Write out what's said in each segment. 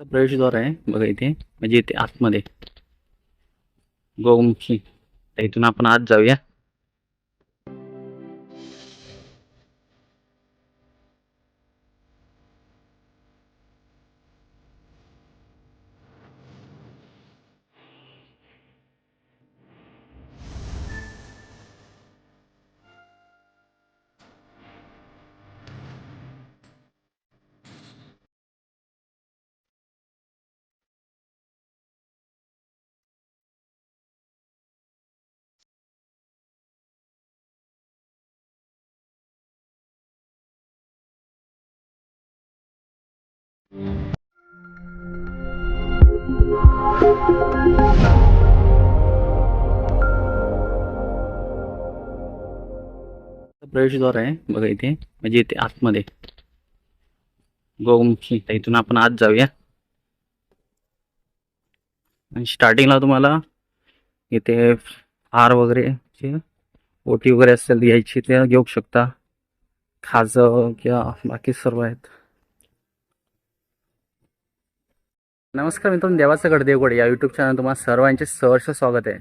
प्रवेशद्वार आहे बघा इथे. म्हणजे इथे आतमध्ये. गोमुखी. तर इथून आपण आत जाऊया. प्रवेशद्वार आहे बघा इथे म्हणजे इथे आतमध्ये. गोमुखी इथून आपण आत जाऊया. आणि स्टार्टिंगला तुम्हाला इथे हार वगैरे ओटी वगैरे असेल घ्यायची ते घेऊ शकता. खाज किंवा बाकी सर्व आहेत. नमस्कार मित्रांनो देवाचं गड देवगड या यूट्यूब चॅनल तुम्हाला सर्वांचे सहर्ष स्वागत आहे.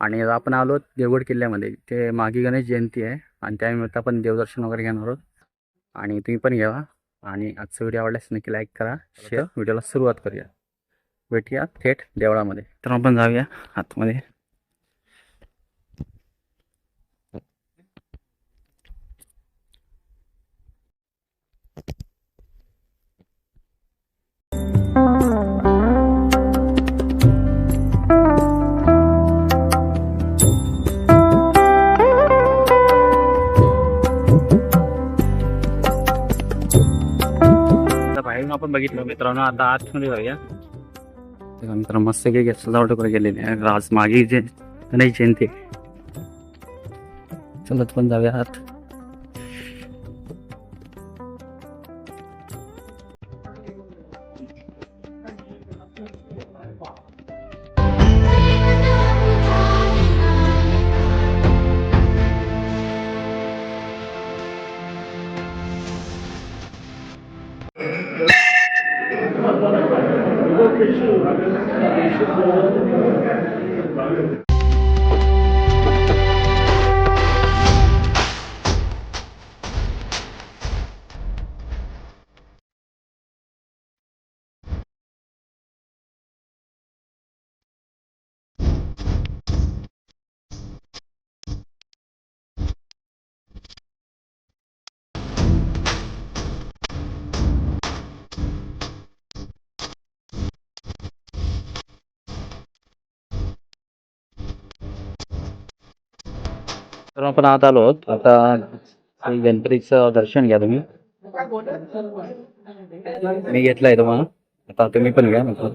आणि आपण आलो देवगड किल्ल्यामध्ये ते मागी गणेश जयंती आहे आणि त्यानिमित्त आपण देवदर्शन वगैरे घेणार आहोत. आणि तुम्ही पण घ्यावा आणि आजचा व्हिडिओ आवडल्यास नक्की लाईक करा शेअर व्हिडिओला सुरुवात करूया. भेटूया थेट देवळामध्ये. तर आपण जाऊया आतमध्ये. आपण बघितलं मित्रांनो. आता आतमध्ये जाऊया. मित्र मित्रांनो मस्त काही सजावट वगैरे गेलेली आहे राज मागे जे गणेश जयंती. चलत पण जाऊया आत. Thank you. तर आपण आत आलो आता गणपतीचं दर्शन घ्या तुम्ही. मी घेतलाय तुम्हाला. आता तुम्ही पण घ्या म्हटलं.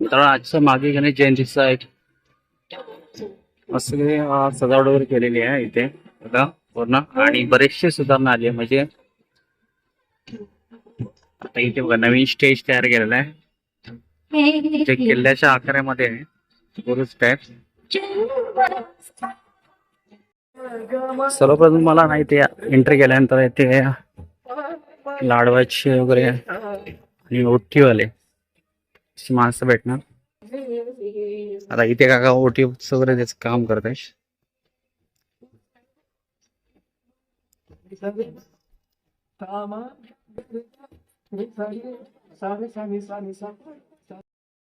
मित्रांनो आजचं मागे गणेश जयंतीचं एक मस्त सजावट वगैरे केलेली आहे इथे. आता पूर्ण. आणि बरेचसे सुधारणा आली आहे. म्हणजे आता इथे बघा नवीन स्टेज तयार केलेला आहे. जे किल्ल्याच्या आकारामध्ये आहे. बुरुज टाईप सर्वप्रथम मला नाही ते एंट्री केल्यानंतर इथे लाडवाचे वगैरे आणि ओठीवाले अशी माणसं भेटणार. आता इथे काका ओटी वगैरे त्याचं काम करत आहे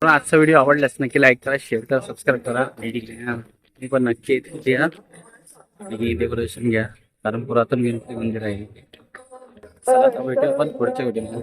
पण आजचा व्हिडिओ आवडल्यास नक्की लाईक करा शेअर करा सबस्क्राईब करा. आणि पण नक्की इथे या आणि डेकोरेशन घ्या. कारण पुरातन गणपती मंदिर आहे. चला पुढच्या व्हिडिओ